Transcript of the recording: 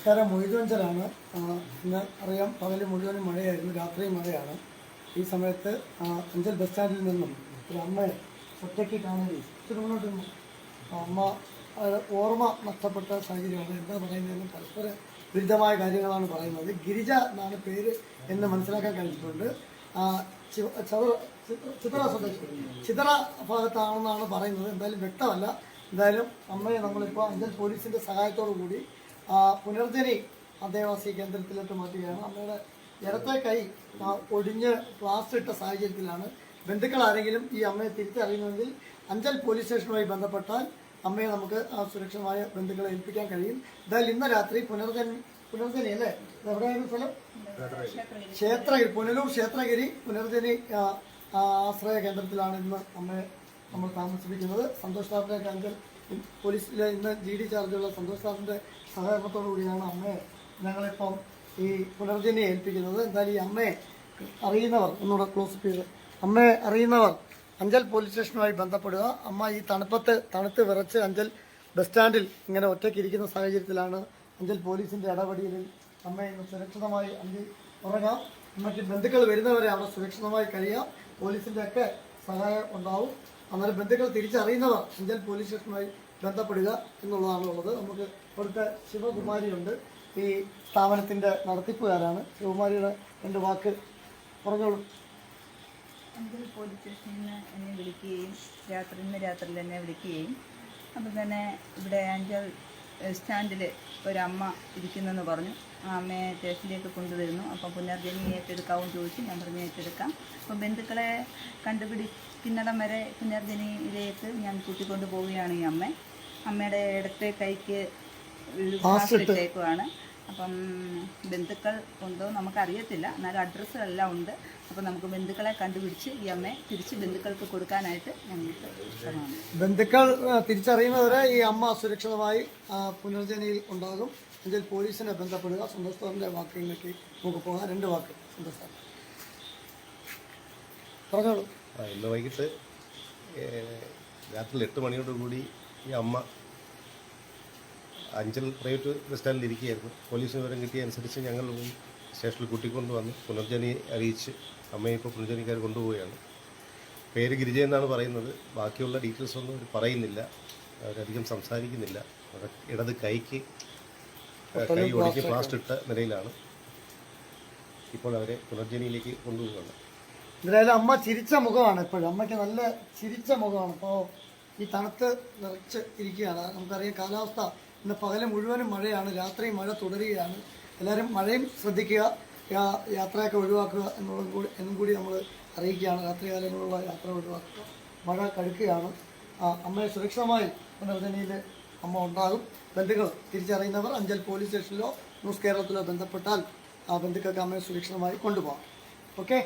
നമസ്കാരം മൊയ്തോഞ്ചലാണ് ഇന്ന് അറിയാം പകൽ മുഴുവനും മഴയായിരുന്നു. രാത്രിയും മഴയാണ്. ഈ സമയത്ത് അഞ്ചൽ ബസ് സ്റ്റാൻഡിൽ നിന്നും ഒരു അമ്മയെ ഒറ്റയ്ക്ക് കാണാൻ ഇത്തിരി മുന്നോട്ട് അമ്മ ഓർമ്മ നഷ്ടപ്പെട്ട സാഹചര്യമാണ്. എന്താ പറയുന്നതെന്ന് പരസ്പര വിരുദ്ധമായ കാര്യങ്ങളാണ് പറയുന്നത്. ഗിരിജ എന്നാണ് പേര് എന്ന് മനസ്സിലാക്കാൻ കഴിഞ്ഞിട്ടുണ്ട്. ചിതറ ചി- ചിത്ര സ്വദേശി ചിത്ര ഭാഗത്താണെന്നാണ് പറയുന്നത്. എന്തായാലും വ്യക്തമല്ല. എന്തായാലും അമ്മയെ നമ്മളിപ്പോൾ അഞ്ചൽ പോലീസിന്റെ സഹായത്തോടു കൂടി പുനർജനി അന്തേവാസി കേന്ദ്രത്തിലോട്ട് മാറ്റുകയാണ്. അമ്മയുടെ ഇടത്തെ കൈ ഒടിഞ്ഞ് പ്ലാസ്റ്റർ ഇട്ട സാഹചര്യത്തിലാണ് ബന്ധുക്കൾ ആരെങ്കിലും ഈ അമ്മയെ തിരിച്ചറിയുന്നതെങ്കിൽ അഞ്ചൽ പോലീസ് സ്റ്റേഷനുമായി ബന്ധപ്പെട്ടാൽ അമ്മയെ നമുക്ക് സുരക്ഷിതമായ ബന്ധുക്കളെ ഏൽപ്പിക്കാൻ കഴിയും. എന്തായാലും ഇന്ന് രാത്രി പുനർജനി പുനർജനി അല്ലേ? എവിടെയായിരുന്നു സ്ഥലം? ക്ഷേത്രഗിരി പുനലൂർ ക്ഷേത്രഗിരി പുനർജനി ആശ്രയ കേന്ദ്രത്തിലാണ് ഇന്ന് അമ്മയെ നമ്മൾ താമസിപ്പിക്കുന്നത്. സന്തോഷ് സാറിന്റെ അഞ്ചൽ. പോലീസിലെ ഇന്ന് ജി ഡി ചാർജുള്ള സന്തോഷ് സാറിന്റെ സഹകരണത്തോടു കൂടിയാണ് അമ്മയെ ഞങ്ങളിപ്പം ഈ പുനർജനിയെ ഏൽപ്പിക്കുന്നത്. എന്തായാലും ഈ അമ്മയെ അറിയുന്നവർ ഒന്നുകൂടെ ക്ലോസ് ചെയ്ത്. അമ്മയെ അറിയുന്നവർ അഞ്ചൽ പോലീസ് സ്റ്റേഷനുമായി ബന്ധപ്പെടുക. അമ്മ ഈ തണുപ്പത്ത് തണുത്ത് വിറച്ച് അഞ്ചൽ ബസ് സ്റ്റാൻഡിൽ ഇങ്ങനെ ഒറ്റയ്ക്ക് ഇരിക്കുന്ന സാഹചര്യത്തിലാണ് അഞ്ചൽ പോലീസിന്റെ ഇടപെടലിൽ അമ്മ ഇന്ന് സുരക്ഷിതമായി അഞ്ചി ഉറങ്ങാം. മറ്റ് ബന്ധുക്കൾ വരുന്നവരെ അവിടെ സുരക്ഷിതമായി കഴിയാം. പോലീസിന്റെ ഒക്കെ സഹായം ഉണ്ടാവും. അന്നേരം ബന്ധുക്കൾ തിരിച്ചറിയുന്നവർ അഞ്ചൽ പോലീസ് സ്റ്റേഷനുമായി ബന്ധപ്പെടുക എന്നുള്ളതാണ് ഉള്ളത്. നമുക്ക് ഇവിടുത്തെ ശിവകുമാരിയുണ്ട്. ഈ സ്ഥാപനത്തിന്റെ നടത്തിപ്പുകാരാണ്. ശിവകുമാരിയുടെ രണ്ട് വാക്ക് പറഞ്ഞോളൂ. അഞ്ചൽ പോലീസ് സ്റ്റേഷനിൽ നിന്ന് എന്നെ വിളിക്കുകയും രാത്രി ഇന്ന് രാത്രിയിൽ എന്നെ വിളിക്കുകയും അപ്പം തന്നെ ഇവിടെ അഞ്ചൽ സ്റ്റാൻഡിൽ ഒരമ്മ ഇരിക്കുന്നെന്ന് പറഞ്ഞു. ആ അമ്മയെ സ്റ്റേഷനിലേക്ക് കൊണ്ടുവരുന്നു. അപ്പോൾ പുനർജനി ഏറ്റെടുക്കാവും ചോദിച്ചു. ഞാൻ പറഞ്ഞു ഏറ്റെടുക്കാം. അപ്പോൾ ബന്ധുക്കളെ കണ്ടുപിടിക്കുന്നിടം വരെ പുനർജനിയിലേക്ക് ഞാൻ കൂട്ടിക്കൊണ്ടു പോവുകയാണ് ഈ അമ്മ. അമ്മയുടെ ഇടത്തെ കൈക്ക് ഒരു ഇട്ടേക്കുവാണ്. അപ്പം ബന്ധുക്കൾ ഉണ്ടോ നമുക്കറിയത്തില്ല. എന്നാലും അഡ്രസ്സുകളെല്ലാം ഉണ്ട്. അപ്പം നമുക്ക് ബന്ധുക്കളെ കണ്ടുപിടിച്ച് ഈ അമ്മയെ തിരിച്ച് ബന്ധുക്കൾക്ക് കൊടുക്കാനായിട്ട് ഞങ്ങൾക്ക് ശ്രമമാണ്. ബന്ധുക്കൾ തിരിച്ചറിയുന്നവരെ ഈ അമ്മ സുരക്ഷിതമായി പുനർജനയിൽ ഉണ്ടാകും. എങ്കിൽ പോലീസിനെ ബന്ധപ്പെടുക സന്തോഷത്തോറിന്റെ വാക്കുകളിലേക്ക് നമുക്ക് പോകാം. രണ്ട് വാക്ക് സന്തോഷം പറഞ്ഞോളൂ. ഇന്ന് വൈകിട്ട് രാത്രി എട്ട് മണിയോടുകൂടി ഈ അമ്മ അഞ്ചൽ പ്രൈവറ്റ് ബസ് സ്റ്റാൻഡിൽ ഇരിക്കുകയായിരുന്നു. പോലീസ് വിവരം കിട്ടിയ അനുസരിച്ച് ഞങ്ങൾ സ്റ്റേഷനിൽ കൂട്ടിക്കൊണ്ട് വന്ന് പുനർജനി അറിയിച്ച് അമ്മയെ ഇപ്പോൾ പുനർജനിക്കാർ കൊണ്ടുപോവുകയാണ്. പേര് ഗിരിജ എന്നാണ് പറയുന്നത്. ബാക്കിയുള്ള ഡീറ്റെയിൽസ് ഒന്നും അവർ പറയുന്നില്ല. അവരധികം സംസാരിക്കുന്നില്ല. അവരുടെ ഇടത് കൈക്ക് കൈ ഒടിഞ്ഞ് പ്ലാസ്റ്റ് ഇട്ട നിലയിലാണ്. ഇപ്പോൾ അവരെ പുനർജനിയിലേക്ക് കൊണ്ടുപോവുകയാണ്. എന്തായാലും അമ്മ ചിരിച്ച മുഖമാണ് ഇപ്പോഴും. അമ്മയ്ക്ക് നല്ല ചിരിച്ച മുഖമാണ്. അപ്പോൾ ഈ തണുത്ത് നിറച്ച് ഇരിക്കുകയാണ്. നമുക്കറിയാം കാലാവസ്ഥ ഇന്ന് പകൽ മുഴുവനും മഴയാണ്. രാത്രി മഴ തുടരുകയാണ്. എല്ലാവരും മഴയും ശ്രദ്ധിക്കുക യാത്രയൊക്കെ ഒഴിവാക്കുക എന്നുള്ളതും കൂടി എന്നും കൂടി നമ്മൾ അറിയിക്കുകയാണ്. രാത്രികാലങ്ങളിലുള്ള യാത്ര ഒഴിവാക്കുക. മഴ കടുക്കുകയാണ്. അമ്മയെ സുരക്ഷിതമായി പുനർജനിയിൽ അമ്മ ഉണ്ടാകും. ബന്ധുക്കൾ തിരിച്ചറിയുന്നവർ അഞ്ചൽ പോലീസ് സ്റ്റേഷനിലോ ന്യൂസ് കേരളത്തിലോ ബന്ധപ്പെട്ടാൽ ആ ബന്ധുക്കൾക്ക് അമ്മയെ സുരക്ഷിതമായി കൊണ്ടുപോകാം. ഓക്കെ?